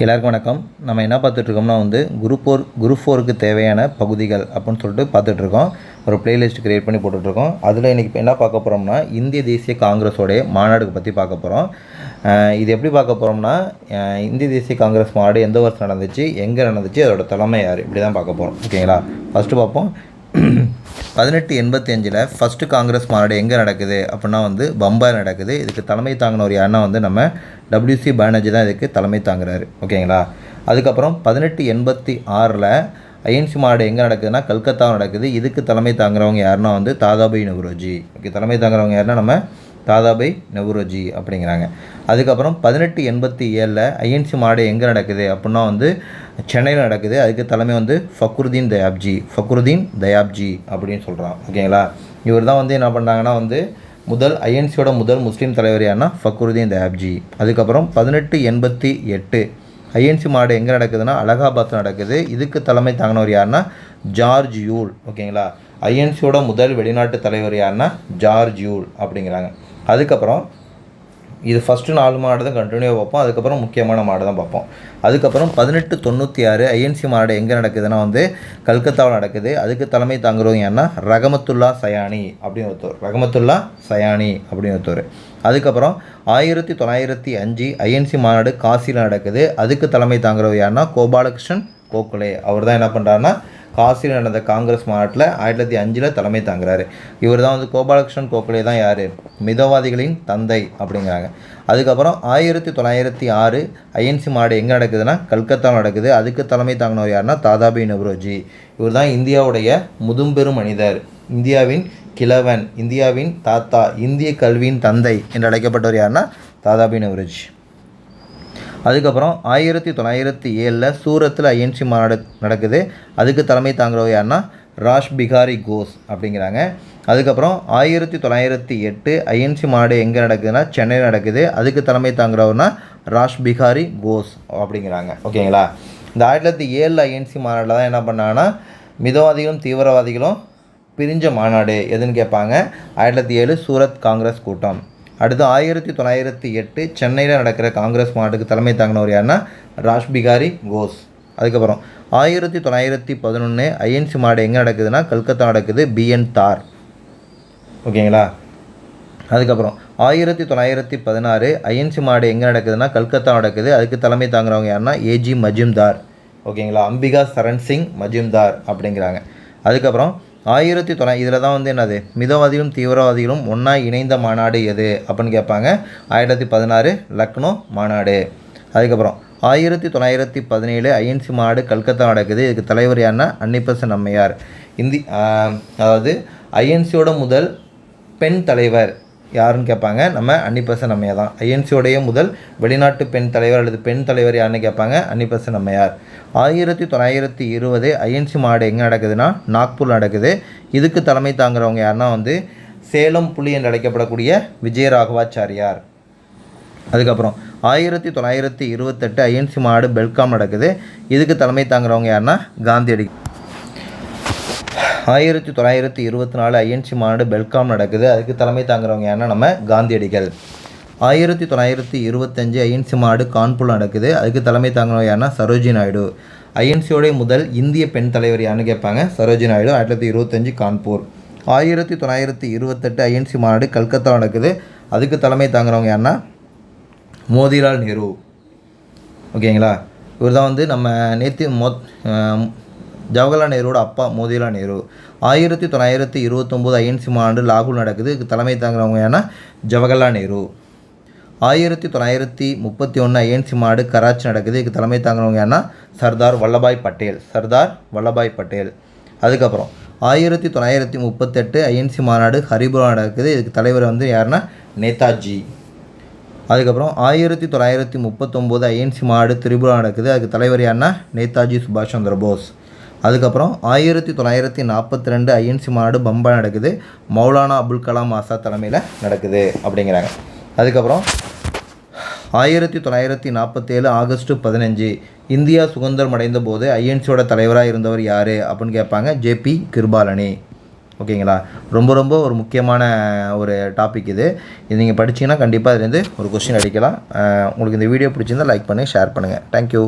எல்லாருக்கும் வணக்கம். நம்ம என்ன பார்த்துட்ருக்கோம்னா வந்து குரூப் ஃபோர் குரூப் ஃபோருக்கு தேவையான பகுதிகள் அப்படின்னு சொல்லிட்டு பார்த்துட்ருக்கோம். ஒரு பிளேலிஸ்ட் க்ரியேட் பண்ணி போட்டுட்ருக்கோம். அதில் இன்றைக்கி என்ன பார்க்க போகிறோம்னா இந்திய தேசிய காங்கிரஸோடைய மாநாடுக்கு பற்றி பார்க்க போகிறோம் இது எப்படி பார்க்க போகிறோம்னா இந்திய தேசிய காங்கிரஸ் மாநாடு எந்த வருஷம் நடந்துச்சு எங்கே நடந்துச்சு அதோட தலைமை யார்? இப்படி தான் பார்க்க போகிறோம் ஓகேங்களா? ஃபஸ்ட்டு பார்ப்போம். பதினெட்டு எண்பத்தி அஞ்சில் ஃபஸ்ட்டு காங்கிரஸ் மாநாடு எங்கே நடக்குது அப்படின்னா வந்து பம்பாய் நடக்குது. இதுக்கு தலைமை தாங்கினவர் யாருன்னா வந்து நம்ம டபிள்யூசி பானர்ஜி தான் இதுக்கு தலைமை தாங்குறாரு. ஓகேங்களா? அதுக்கப்புறம் பதினெட்டு எண்பத்தி ஆறில் ஐஎன்சி மாநாடு எங்கே நடக்குதுன்னா கல்கத்தா நடக்குது. இதுக்கு தலைமை தாங்குறவங்க யாருன்னா வந்து தாதாபாய் நவ்ரோஜி ஓகே தலைமை தாங்குறவங்க யாருன்னா நம்ம தாதாபாய் நவ்ரோஜி அப்படிங்கிறாங்க. அதுக்கப்புறம் பதினெட்டு எண்பத்தி ஏழில் ஐஎன்சி மாநாடு எங்கே நடக்குது அப்படின்னா வந்து சென்னையில் நடக்குது. அதுக்கு தலைமை வந்து ஃபக்ருதீன் தயாப்ஜி. ஃபக்ருதீன் தயாப்ஜி அப்படின்னு சொல்கிறான் ஓகேங்களா இவர் தான் வந்து என்ன பண்ணுறாங்கன்னா வந்து முதல் ஐஎன்சியோட முதல் முஸ்லீம் தலைவர் யாருன்னா ஃபக்ருதீன் தயாப்ஜி. அதுக்கப்புறம் பதினெட்டு எண்பத்தி எட்டு ஐஎன்சி மாடு எங்கே நடக்குதுன்னா அலகாபாத் நடக்குது. இதுக்கு தலைமை தாங்கினவர் யாருன்னா ஜார்ஜ் யூல். ஓகேங்களா ஐஎன்சியோட முதல் வெளிநாட்டு தலைவர் யாருன்னா ஜார்ஜ் யூல் அப்படிங்கிறாங்க. அதுக்கப்புறம் இது ஃபஸ்ட்டு நாலு மாடு தான் கண்டினியூவாக பார்ப்போம். அதுக்கப்புறம் முக்கியமான மாடு தான் பார்ப்போம். அதுக்கப்புறம் பதினெட்டு தொண்ணூற்றி ஆறு ஐஎன்சி மாடு எங்கே நடக்குதுன்னா வந்து கல்கத்தாவில் நடக்குது. அதுக்கு தலைமை தாங்குறவங்க யாருன்னா ரகமத்துல்லா சயானி அப்படின்னு ஒருத்தர். ரகமத்துல்லா சயானி அப்படின்னு ஒருத்தர். அதுக்கப்புறம் ஆயிரத்தி தொள்ளாயிரத்தி அஞ்சு ஐஎன்சி மாநாடு காசியில் நடக்குது. அதுக்கு தலைமை தாங்குறவர் யாருன்னா கோபாலகிருஷ்ணன் கோகுலே. அவர் தான் என்ன பண்ணுறாருன்னா காசியில் நடந்த காங்கிரஸ் மாநாட்டில் ஆயிரத்தி தொள்ளாயிரத்தி அஞ்சில் தலைமை தாங்குறாரு. இவர் தான் வந்து கோபாலகிருஷ்ணன் கோகலே தான் யார்? மிதவாதிகளின் தந்தை அப்படிங்கிறாங்க. அதுக்கப்புறம் ஆயிரத்தி தொள்ளாயிரத்தி ஆறு ஐஎன்சி மாநாடு எங்கே நடக்குதுன்னா கல்கத்தா நடக்குது. அதுக்கு தலைமை தாங்கினவர் யாருன்னா தாதாபி நவ்ரோஜி இவர் தான் இந்தியாவுடைய முதும்பெரும் மனிதர். இந்தியாவின் கிழவன் இந்தியாவின் தாத்தா இந்திய கல்வியின் தந்தை என்று அழைக்கப்பட்டவர் யாருன்னா தாதாபி நவ்ரோஜி அதுக்கப்புறம் ஆயிரத்தி தொள்ளாயிரத்தி ஏழில் சூரத்தில் ஐஎன்சி மாநாடு நடக்குது. அதுக்கு தலைமை தாங்குறவர் யாருன்னா ராஷ் பிகாரி கோஸ் அப்படிங்கிறாங்க. அதுக்கப்புறம் ஆயிரத்தி தொள்ளாயிரத்தி எட்டு ஐஎன்சி மாநாடு எங்கே நடக்குதுன்னா சென்னையில் நடக்குது. அதுக்கு தலைமை தாங்குறவர்னா ராஷ் பிகாரி கோஸ் அப்படிங்கிறாங்க. ஓகேங்களா? இந்த ஆயிரத்தி தொள்ளாயிரத்தி ஏழில் ஐஎன்சி மாநாட்டில் தான் என்ன பண்ணாங்கன்னா மிதவாதிகளும் தீவிரவாதிகளும் பிரிஞ்ச மாநாடு எதுன்னு கேட்பாங்க. ஆயிரத்தி தொள்ளாயிரத்தி ஏழு சூரத் காங்கிரஸ் கூட்டம். அடுத்து ஆயிரத்தி தொள்ளாயிரத்தி எட்டு சென்னையில் நடக்கிற காங்கிரஸ் மாநாட்டுக்கு தலைமை தாங்கினவர் யாருன்னா ராஷ்பிகாரி கோஸ். அதுக்கப்புறம் ஆயிரத்தி தொள்ளாயிரத்தி பதினொன்று ஐஎன்சி மாடு எங்கே நடக்குதுன்னா கல்கத்தா நடக்குது பிஎன் தார். ஓகேங்களா? அதுக்கப்புறம் ஆயிரத்தி தொள்ளாயிரத்தி பதினாறு ஐஎன்சி மாடு எங்கே நடக்குதுன்னா கல்கத்தா நடக்குது. அதுக்கு தலைமை தாங்குறவங்க யாருன்னா ஏஜி மஜும்தார். ஓகேங்களா? அம்பிகா சரண் சிங் மஜும்தார் அப்படிங்கிறாங்க. அதுக்கப்புறம் ஆயிரத்தி தொள்ளா இதில் தான் வந்து என்னது? மிதவாதிகளும் தீவிரவாதிகளும் ஒன்றா இணைந்த மாநாடு எது? அப்படின்னு கேட்பாங்க. ஆயிரத்தி பதினாறு லக்னோ மாநாடு. அதுக்கப்புறம் ஆயிரத்தி தொள்ளாயிரத்தி பதினேழு ஐஎன்சி மாநாடு கல்கத்தா நடக்குது. இதுக்கு தலைவர் யாருன்னா? அன்னிப்பசன் அம்மையார். இந்தி அதாவது ஐஎன்சியோட முதல் பெண் தலைவர். யாருன்னு கேட்பாங்க? நம்ம அன்னிப்பசன் அம்மையார் தான். ஐஎன்சியோடைய முதல் வெளிநாட்டு பெண் தலைவர் அல்லது பெண் தலைவர் யாருன்னு கேட்பாங்க? அன்னிப்பசன் அம்மையார். ஆயிரத்தி தொள்ளாயிரத்தி இருபது ஐஎன்சி மாடு எங்கே நடக்குதுன்னா? நாக்பூர் நடக்குது. இதுக்கு தலைமை தாங்குறவங்க யாருன்னா வந்து சேலம் புலி என்று அழைக்கப்படக்கூடிய விஜயராகவாச்சாரியார் அதுக்கப்புறம் ஆயிரத்தி தொள்ளாயிரத்தி இருபத்தெட்டு ஐஎன்சி மாடு பெல்காம் நடக்குது. இதுக்கு தலைமை தாங்குறவங்க யாருன்னா? காந்தியடி ஆயிரத்தி தொள்ளாயிரத்தி இருபத்தி நாலு ஐஎன்சி மாநாடு பெல்காம் நடக்குது. அதுக்கு தலைமை தாங்குறவங்க ஏன்னா நம்ம காந்தியடிகள். ஆயிரத்தி தொள்ளாயிரத்தி இருபத்தஞ்சு ஐஎன்சி மாநாடு கான்பூர் நடக்குது. அதுக்கு தலைமை தாங்குறவங்க யாருன்னா சரோஜி நாயுடு. ஐஎன்சியோடைய முதல் இந்திய பெண் தலைவர் யாருன்னு கேட்பாங்க? சரோஜி நாயுடு ஆயிரத்தி தொள்ளாயிரத்தி இருபத்தஞ்சு கான்பூர். ஆயிரத்தி தொள்ளாயிரத்தி இருபத்தெட்டு ஐஎன்சி மாநாடு கல்கத்தா நடக்குது. அதுக்கு தலைமை தாங்குறவங்க யாருன்னா மோதிலால் நேரு. ஓகேங்களா? இவர் தான் வந்து நம்ம நேற்று மொத் ஜவஹர்லால் நேருவோட அப்பா மோதிலால் நேரு. ஆயிரத்தி தொள்ளாயிரத்தி இருபத்தொம்போது ஐஎன்சி மாநாடு லாகூர் நடக்குது. இதுக்கு தலைமை தாங்குறவங்க ஏன்னா ஜவஹர்லால் நேரு. ஆயிரத்தி தொள்ளாயிரத்தி முப்பத்தி ஒன்று ஐஎன்சி மாநாடு கராச்சி நடக்குது. இதுக்கு தலைமை தாங்குறவங்க ஏன்னா சர்தார் வல்லபாய் பட்டேல். சர்தார் வல்லபாய் பட்டேல். அதுக்கப்புறம் ஆயிரத்தி தொள்ளாயிரத்தி முப்பத்தெட்டு ஐஎன்சி மாநாடு ஹரிபுரா நடக்குது. இதுக்கு தலைவர் வந்து யாருன்னா நேதாஜி. அதுக்கப்புறம் ஆயிரத்தி தொள்ளாயிரத்தி முப்பத்தொம்போது ஐஎன்சி மாநாடு திரிபுரா நடக்குது. அதுக்கு தலைவர் யாருன்னா நேதாஜி சுபாஷ் சந்திர போஸ். அதுக்கப்புறம் ஆயிரத்தி தொள்ளாயிரத்தி நாற்பத்தி ரெண்டு ஐஎன்சி மாநாடு பம்பா நடக்குது. மௌலானா அபுல் கலாம் ஆசாத் தலைமையில் நடக்குது அப்படிங்கிறாங்க. அதுக்கப்புறம் ஆயிரத்தி தொள்ளாயிரத்தி நாற்பத்தேழு ஆகஸ்ட் பதினஞ்சு இந்தியா சுதந்திரம் அடைந்த போது ஐஎன்சியோட தலைவராக இருந்தவர் யார் அப்படின்னு கேட்பாங்க. ஜேபி கிருபாலனி. ஓகேங்களா? ரொம்ப ரொம்ப ஒரு முக்கியமான ஒரு டாபிக் இது. இது நீங்கள் படிச்சீங்கன்னா கண்டிப்பாக அதுலேருந்து ஒரு கொஸ்டின் அடிக்கலாம். உங்களுக்கு இந்த வீடியோ பிடிச்சிருந்தா லைக் பண்ணி ஷேர் பண்ணுங்கள் தேங்க்யூ